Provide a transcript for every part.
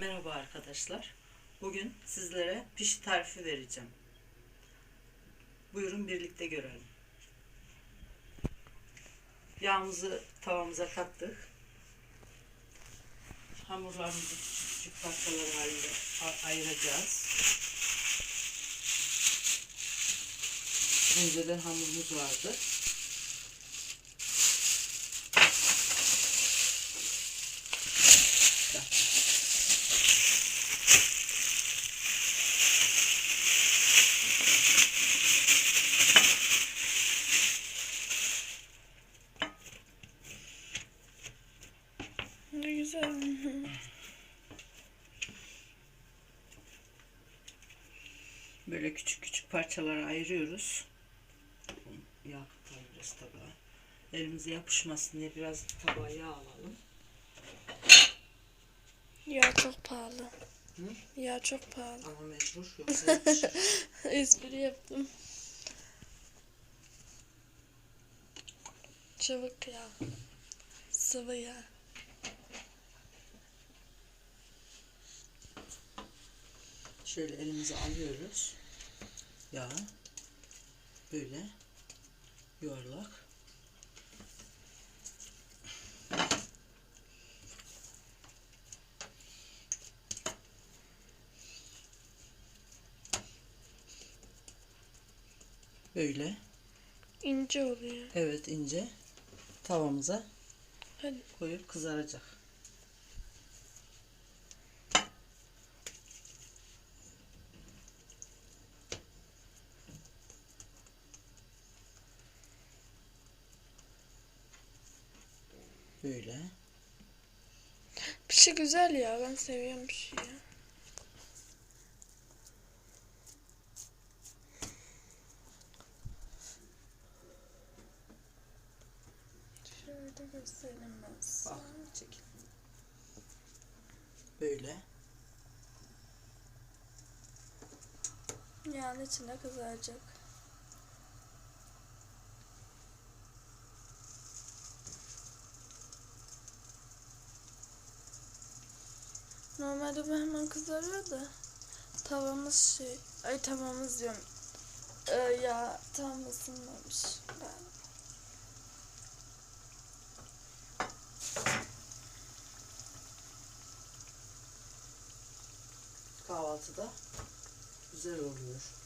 Merhaba arkadaşlar. Bugün sizlere pişi tarifi vereceğim. Buyurun birlikte görelim. Yağımızı tavamıza kattık. Hamurlarımızı küçük küçük parçalar halinde ayıracağız. Önceden hamurumuz vardı. Ne güzel. Böyle küçük küçük parçalara ayırıyoruz. Yağ biraz tabağa. Elimize yapışmasın diye biraz tabağa yağ alalım. Yağ çok pahalı. Hı? Yağ çok pahalı. Ama mecbur yoksa yapışır. Espri yaptım. Çabuk yağ. Sıvı yağ. Şöyle elimize alıyoruz. Yağı. Böyle yuvarlak. Böyle. İnce oluyor. Evet ince tavamıza Hadi. koyup kızaracak. Böyle. Şey güzel ya. Ben seviyorum bir şey ya. Şöyle göstereyim ben size. Bak çekil. Böyle. Yağın içinde kızaracak. Normalde bu hemen kızarıyor da tavamız şey, ay tavamız diyorum. Ee, ya tam ısınmamış. Ben. Kahvaltıda güzel oluyor.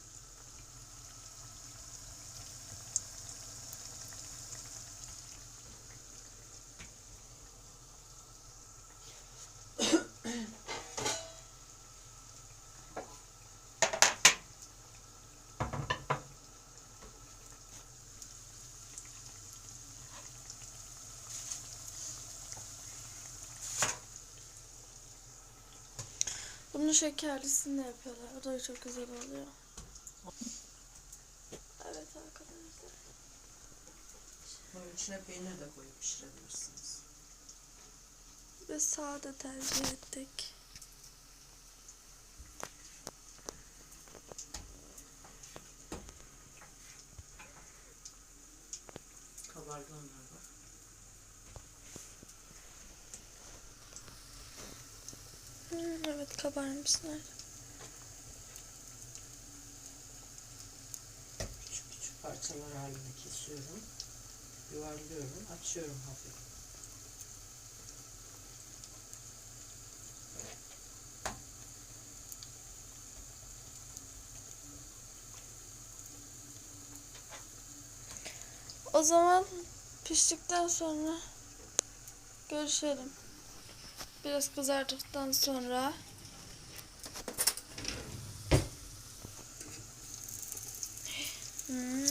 Bunu şekerlisini de yapıyorlar. O da çok güzel oluyor. Evet arkadaşlar. Bunun içine peynir de koyup pişirebilirsiniz. Biz sade tercih ettik. Kabardı onlar bak. Hmm, evet kabarmışlar. Küçük küçük parçalar halinde kesiyorum. Yuvarlıyorum. Açıyorum hafif. O zaman piştikten sonra görüşelim. Biraz kızardıktan sonra Hmm.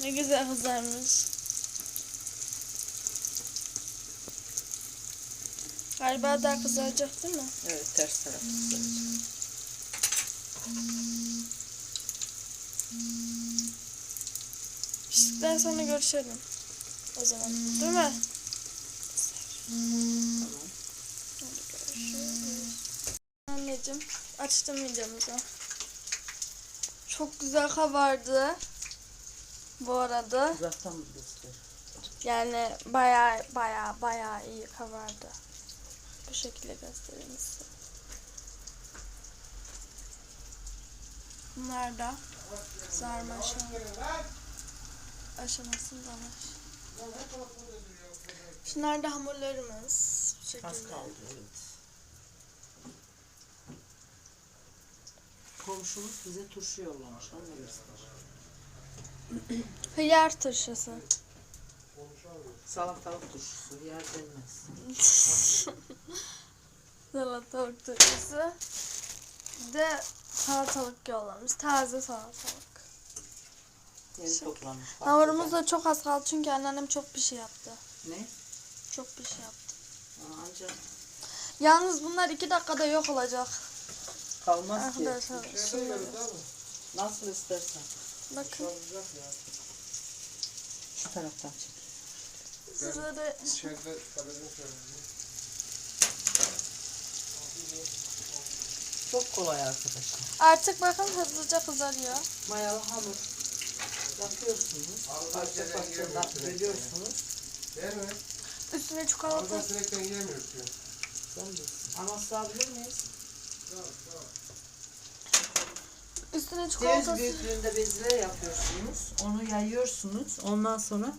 Ne güzel kızarmış. Galiba daha kızaracak değil mi? Evet ters tarafı kızaracak. Piştikten sonra görüşelim. O zaman değil mi? Anneciğim açtım videomuzu. Çok güzel kabardı. Bu arada Uzaktan mı göster? yani baya baya baya iyi kabardı. Bu şekilde göstereyim size. Bunlar da sarma aşama- aşamasındalar. Şunlar da hamurlarımız. Bu şekilde. Az kaldı evet. Komşumuz bize turşu yollamış. Onu göster. Hıyar turşusu. Salatalık turşusu. Yer denmez. Salatalık turşusu. Bir de salatalık yollamış. Taze salatalık. Yeni toplanmış. Hamurumuz da çok az kaldı çünkü anneannem çok bir şey yaptı. Ne? Çok bir şey yaptı. Aa, Ancak Yalnız bunlar iki dakikada yok olacak. kalmaz ki. Arkadaşlar şunları. Nasıl istersen. Bakın Şu taraftan çek. İçeride söyledi. Çok kolay arkadaşlar. artık bakın hızlıca kızarıyor. Mayalı hamur yapıyorsunuz. Parça parça bölüyorsunuz. Değil mi? Üstüne çikolata. Oradan sinekten yiyemiyoruz diyor. Ama sığabilir miyiz? Üstüne Ceviz çikolata. büyüklüğünde beziler yapıyorsunuz. Onu yayıyorsunuz. Ondan sonra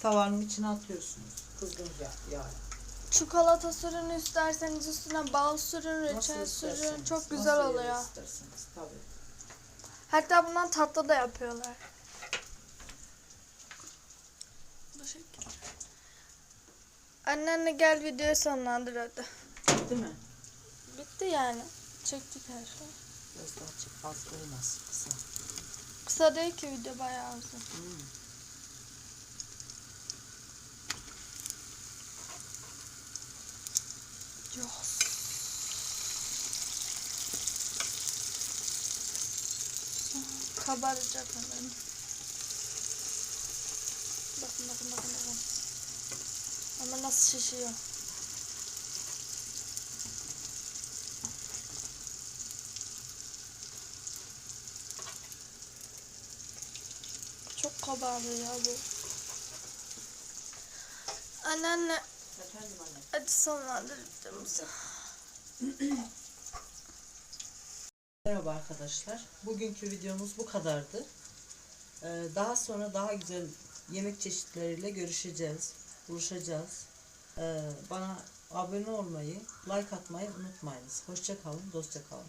tavanın içine atıyorsunuz. Kızgın yağ. yağ. Çikolata sürün isterseniz üstüne bal sürün, reçel Nasıl sürün. isterseniz, Çok nasıl güzel yere oluyor. isterseniz, tabii. Hatta bundan tatlı da yapıyorlar. Bu şekilde. Anneanne gel videoyu sonlandır hadi. Değil mi? Bitti yani. Çektik her şeyi. Biraz daha çek. Az olmaz. Kısa. Kısa değil ki video bayağı uzun. Hmm. Yok. Kabaracak hemen. Bakın bakın bakın bakın. Ama nasıl şişiyor. Çok kabarıyor ya bu. Anneanne Efendim anne. hadi sonlandır videomuzu. Merhaba arkadaşlar. Bugünkü videomuz bu kadardı. Ee, daha sonra daha güzel yemek çeşitleriyle görüşeceğiz, buluşacağız. Ee, bana abone olmayı, like atmayı unutmayınız. Hoşça kalın, dostça kalın.